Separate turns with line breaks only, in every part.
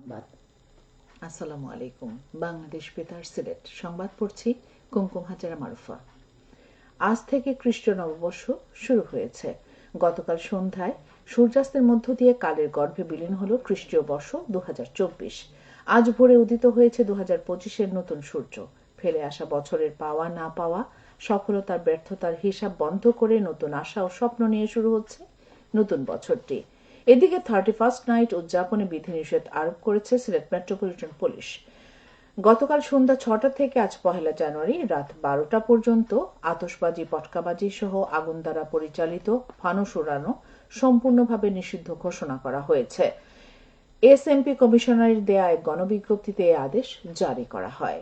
সংবাদ আসসালামু আলাইকুম। বাংলাদেশ বেতার সিলেট। সংবাদ পড়ছি কুমকুম হাজারা মারুফা। আজ থেকে খ্রিস্ট নববর্ষ শুরু হয়েছে। গতকাল সন্ধ্যায় সূর্যাস্তের মধ্য দিয়ে কালের গর্ভে বিলীন হল খ্রিস্টীয় বর্ষ দু হাজার চব্বিশ। আজ ভোরে উদিত হয়েছে দু হাজার নতুন সূর্য। ফেলে আসা বছরের পাওয়া না পাওয়া, সফলতার ব্যর্থতার হিসাব বন্ধ করে নতুন আশা ও স্বপ্ন নিয়ে শুরু হচ্ছে নতুন বছরটি। এদিকে থার্টি ফার্স্ট নাইট উদযাপনে বিধিনিষেধ আরোপ করেছে সিলেট মেট্রোপলিটন পুলিশ। গতকাল সন্ধ্যা ছটা থেকে আজ পহেলা জানুয়ারি রাত বারোটা পর্যন্ত আতসবাজি পটকাবাজি সহ আগুন দ্বারা পরিচালিত ফানুস উড়ানো সম্পূর্ণভাবে নিষিদ্ধ ঘোষণা করা হয়েছে। এসএমপি কমিশনারের দেয়া এক গণবিজ্ঞপ্তিতে এ আদেশ জারি করা হয়।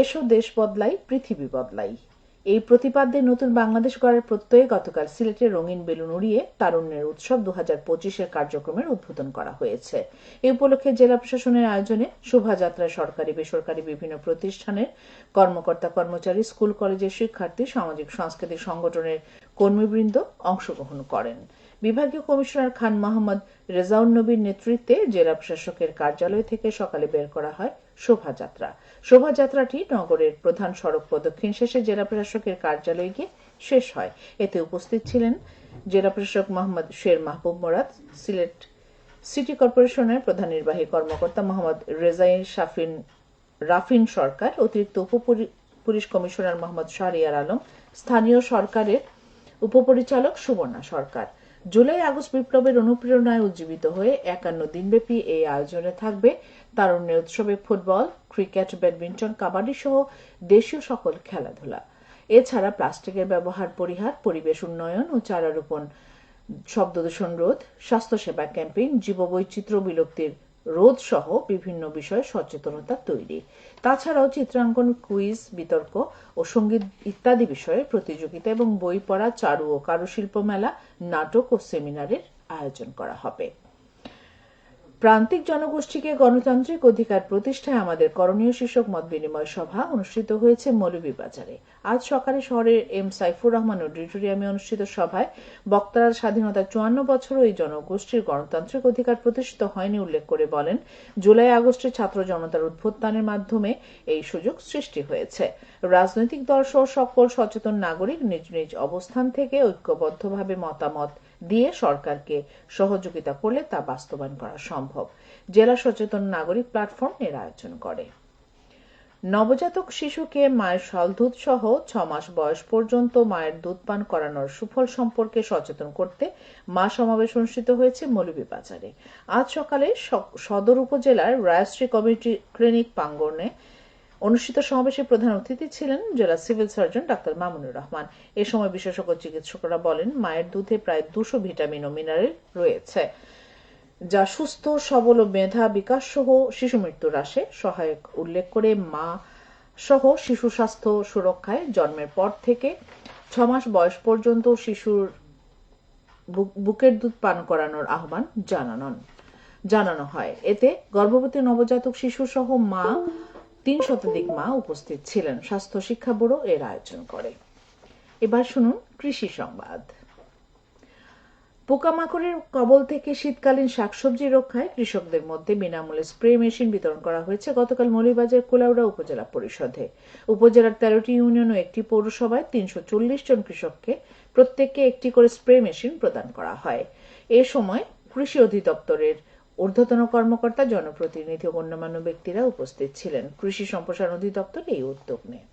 এসো দেশ বদলাই, পৃথিবী বদলাই। এই প্রতিপাদ্যে নতুন বাংলাদেশ গড়ার প্রত্যয়ে গতকাল সিলেটের রঙিন বেলুন উড়িয়ে তারুণ্যের উৎসব দু হাজার পঁচিশের কার্যক্রমের উদ্বোধন করা হয়েছে। এ উপলক্ষে জেলা প্রশাসনের আয়োজনে শোভাযাত্রায় সরকারি, বেসরকারি বিভিন্ন প্রতিষ্ঠানের কর্মকর্তা, কর্মচারী, স্কুল, কলেজের শিক্ষার্থী, সামাজিক, সাংস্কৃতিক সংগঠনের কর্মীবৃন্দ অংশগ্রহণ করেন। বিভাগীয় কমিশনার খান মোহাম্মদ রেজাউন নবীর নেতৃত্বে জেলা প্রশাসকের কার্যালয় থেকে সকালে বের করা হয় শোভাযাত্রা। শোভাযাত্রাটি নগরের প্রধান সড়ক প্রদক্ষিণ শেষে জেলা প্রশাসকের কার্যালয়ে গিয়ে শেষ হয়। এতে উপস্থিত ছিলেন জেলা প্রশাসক মোহাম্মদ শের মাহবুব মোরাদ, সিলেট সিটি কর্পোরেশনের প্রধান নির্বাহী কর্মকর্তা মোহাম্মদ রেজাই শাফিন রাফিন সরকার, অতিরিক্ত পুলিশ কমিশনার মোহাম্মদ শাহরিয়ার আলম, স্থানীয় সরকারের উপপরিচালক সুবর্ণা সরকার। জুলাই আগস্ট বিপ্লবের অনুপ্রেরণায় উজ্জীবিত হয়ে একান্ন দিনব্যাপী এই আয়োজনে থাকবে তারুণ্যের উৎসবে ফুটবল, ক্রিকেট, ব্যাডমিন্টন, কাবাডি সহ দেশীয় সকল খেলাধুলা। এছাড়া প্লাস্টিকের ব্যবহার, পরিহার, পরিবেশ উন্নয়ন ও চারা রোপণ, শব্দ দূষণ রোধ, স্বাস্থ্যসেবা ক্যাম্পেইন, জীববৈচিত্র্য বিলুপ্তির রোধ সহ বিভিন্ন বিষয়ে সচেতনতা তৈরি। তাছাড়াও চিত্রাঙ্কন, কুইজ, বিতর্ক ও সংগীত ইত্যাদি বিষয়ে প্রতিযোগিতা এবং বই পড়া, চারু ও কারুশিল্প মেলা, নাটক ও সেমিনারের আয়োজন করা হবে। প্রান্তিক জনগোষ্ঠীকে গণতান্ত্রিক অধিকার প্রতিষ্ঠায় আমাদের করণীয় শীর্ষক মত বিনিময় সভা অনুষ্ঠিত হয়েছে মৌলভীবাজারে। আজ সকালে শহরের এম সাইফুর রহমান অডিটোরিয়ামে অনুষ্ঠিত সভায় বক্তারা স্বাধীনতার চুয়ান্ন বছর ওই জনগোষ্ঠীর গণতান্ত্রিক অধিকার প্রতিষ্ঠিত হয়নি উল্লেখ করে বলেন, জুলাই আগস্টে ছাত্র জনতার উদ্ভুত্থানের মাধ্যমে এই সুযোগ সৃষ্টি হয়েছে। রাজনৈতিক দল সহ সকল সচেতন নাগরিক নিজ নিজ অবস্থান থেকে ঐক্যবদ্ধভাবে মতামত দিয়ে সরকারকে সহযোগিতা করলে তা বাস্তবায়ন করা সম্ভব। জেলা সচেতন নাগরিক প্ল্যাটফর্ম এর আয়োজন করে। নবজাতক শিশুকে মায়ের দুধ সহ ছ মাস বয়স পর্যন্ত মায়ের দুধ পান করানোর সুফল সম্পর্কে সচেতন করতে মা সমাবেশ অনুষ্ঠিত হয়েছে মৌলভীবাজারে। আজ সকালে সদর উপজেলার রায়শ্রী কমিউনিটি ক্লিনিক প্রাঙ্গণে অনুষ্ঠিত সমাবেশে প্রধান অতিথি ছিলেন জেলা civil surgeon doctor Mamunur Rahman. এ সময় বিশেষজ্ঞ চিকিৎসকরা বলেন, মায়ের দুধে প্রায় দুশো ভিটামিন ও মিনারেল রয়েছে, যা সুস্থ, সবল ও মেধা বিকাশ সহ শিশু মৃত্যু হ্রাসে সহায়ক উল্লেখ করে মা সহ শিশু স্বাস্থ্য সুরক্ষায় জন্মের পর থেকে ছ মাস বয়স পর্যন্ত শিশুর বুকের দুধ পান করানোর আহ্বান জানানো জানানো হয়। এতে গর্ভবতী নবজাতক শিশু সহ মা তিন শতাধিক মা উপস্থিত ছিলেন, স্বাস্থ্য শিক্ষা ব্যুরো এর আয়োজন করে। এবার শুনুন কৃষি সংবাদ। পোকামাকড়ের কবল থেকে শীতকালীন শাকসবজি রক্ষায় কৃষকদের মধ্যে বিনামূল্যে স্প্রে মেশিন বিতরণ করা হয়েছে গতকাল মৌলিবাজার কোলাউড়া উপজেলা পরিষদে। উপজেলার তেরোটি ইউনিয়ন ও একটি পৌরসভায় তিনশো চল্লিশ জন কৃষককে প্রত্যেককে একটি করে স্প্রে মেশিন প্রদান করা হয়। এ সময় কৃষি অধিদপ্তরের ঊর্ধ্বতন কর্মকর্তা, জনপ্রতিনিধি ও গণ্যমান্য ব্যক্তিরা উপস্থিত ছিলেন। কৃষি সম্প্রসারণ অধিদপ্তর এই উদ্যোগ নেয়।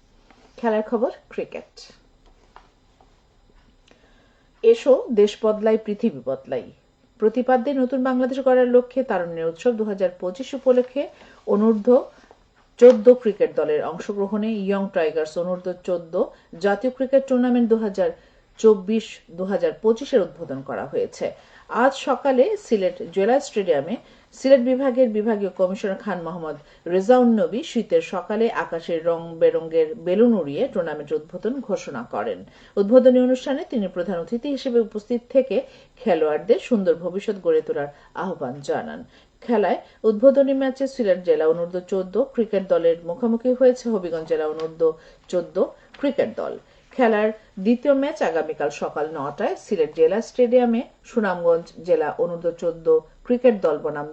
খেলার খবর, ক্রিকেট। এসো, দেশ বদলাই, পৃথিবী বদলাই। প্রতিপাদ্যে নতুন বাংলাদেশ গড়ার লক্ষ্যে তারুণ্যের উৎসব দু উপলক্ষে অনূর্ধ্ব চোদ্দ ক্রিকেট দলের অংশগ্রহণে ইয়ং টাইগার্স অনূর্ধ্ব চোদ্দ জাতীয় ক্রিকেট টুর্নামেন্ট দু হাজার চব্বিশ দু হাজার পঁচিশের উদ্বোধন করা হয়েছে। আজ সকালে সিলেট জেলা স্টেডিয়ামে সিলেট বিভাগের বিভাগীয় কমিশনার খান মোহাম্মদ রেজাউন নবী শীতের সকালে আকাশের রং বেরঙ্গের বেলুন উড়িয়ে টুর্নামেন্ট উদ্বোধন ঘোষণা করেন। উদ্বোধনী অনুষ্ঠানে তিনি প্রধান অতিথি হিসেবে উপস্থিত থেকে খেলোয়াড়দের সুন্দর ভবিষ্যৎ গড়ে তোলার আহ্বান জানান। খেলায় উদ্বোধনী ম্যাচে সিলেট জেলা অনূর্ধ্ব চোদ্দ ক্রিকেট দলের মুখোমুখি হয়েছে হবিগঞ্জ জেলা অনূর্ধ্ব চোদ্দ ক্রিকেট দল। খেলার দ্বিতীয় ম্যাচ আগামীকাল সকাল নটায় সিলেট জেলা স্টেডিয়ামে সুনামগঞ্জ জেলা অনূর্ধ্ব চোদ্দ ক্রিকেট দল বনাম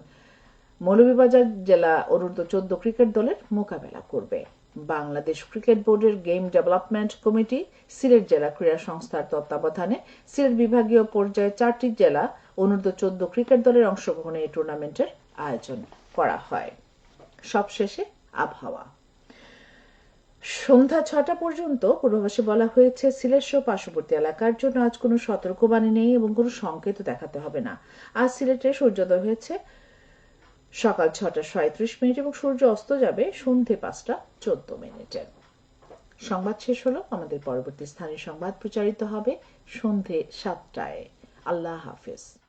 মৌলভীবাজার জেলা অনূর্ধ্ব চোদ্দ ক্রিকেট দলের মোকাবেলা করবে। বাংলাদেশ ক্রিকেট বোর্ডের গেম ডেভেলপমেন্ট কমিটি সিলেট জেলা ক্রীড়া সংস্থার তত্ত্বাবধানে সিলেট বিভাগীয় পর্যায়ে চারটি জেলা অনূর্ধ্ব চোদ্দ ক্রিকেট দলের অংশগ্রহণে এই টুর্নামেন্টের আয়োজন করা হয়। সবশেষে আবহাওয়া। সন্ধ্যা ছটা পর্যন্ত পূর্বাভাসে বলা হয়েছে, সিলেট সহ পার্শ্ববর্তী এলাকার জন্য আজ কোনো সতর্কবাণী নেই এবং কোনো সংকেত দেখাতে হবে না। আজ সিলেটে সূর্যোদয় হয়েছে সকাল ছটা সাঁত্রিশ মিনিট এবং সূর্য অস্ত যাবে সন্ধে পাঁচটা চোদ্দ মিনিটে। সংবাদ শেষ হলো। আমাদের পরবর্তী স্থানীয় সংবাদ প্রচারিত হবে সন্ধে সাতটায়। আল্লাহ হাফিজ।